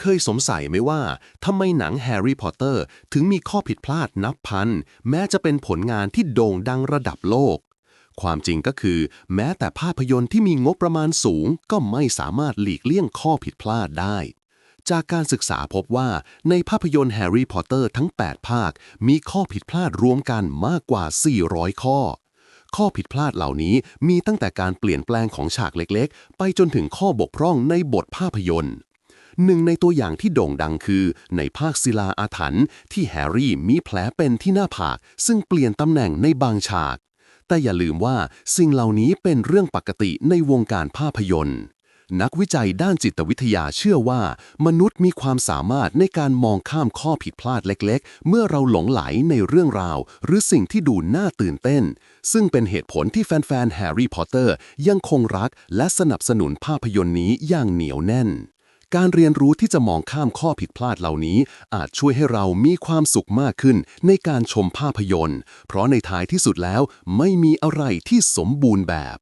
เคยสงสัยไหมว่าทำไมหนังแฮร์รี่พอตเตอร์ถึงมีข้อผิดพลาดนับพัน แม้จะเป็นผลงานที่โด่งดังระดับโลก ความจริงก็คือ แม้แต่ภาพยนตร์ที่มีงบประมาณสูง ก็ไม่สามารถหลีกเลี่ยงข้อผิดพลาดได้ จากการศึกษาพบว่าในภาพยนตร์แฮร์รี่พอตเตอร์ทั้ง 8 ภาค มีข้อผิดพลาดรวมกันมากกว่า 400 ข้อข้อผิดพลาดเหล่านี้มีตั้งแต่การเปลี่ยนแปลงของฉากเล็กๆ ไปจนถึงข้อบกพร่องในบทภาพยนตร์ หนึ่งในตัวอย่างที่โด่งดังคือ ในภาคศิลาอาถรรพ์ที่แฮร์รี่มีแผลเป็นที่หน้าผาก ซึ่งเปลี่ยนตำแหน่งในบางฉาก แต่อย่าลืมว่าสิ่งเหล่านี้เป็นเรื่องปกติในวงการภาพยนตร์นักวิจัยด้านจิตวิทยาเชื่อว่า มนุษย์มีความสามารถในการมองข้ามข้อผิดพลาดเล็กๆ เมื่อเราหลงไหลในเรื่องราว หรือสิ่งที่ดูน่าตื่นเต้น ซึ่งเป็นเหตุผลที่แฟนๆแฮร์รี่พอตเตอร์ยังคงรักและสนับสนุนภาพยนตร์นี้อย่างเหนียวแน่น การเรียนรู้ที่จะมองข้ามข้อผิดพลาดเหล่านี้ อาจช่วยให้เรามีความสุขมากขึ้นในการชมภาพยนตร์ เพราะในท้ายที่สุดแล้วไม่มีอะไรที่สมบูรณ์แบบ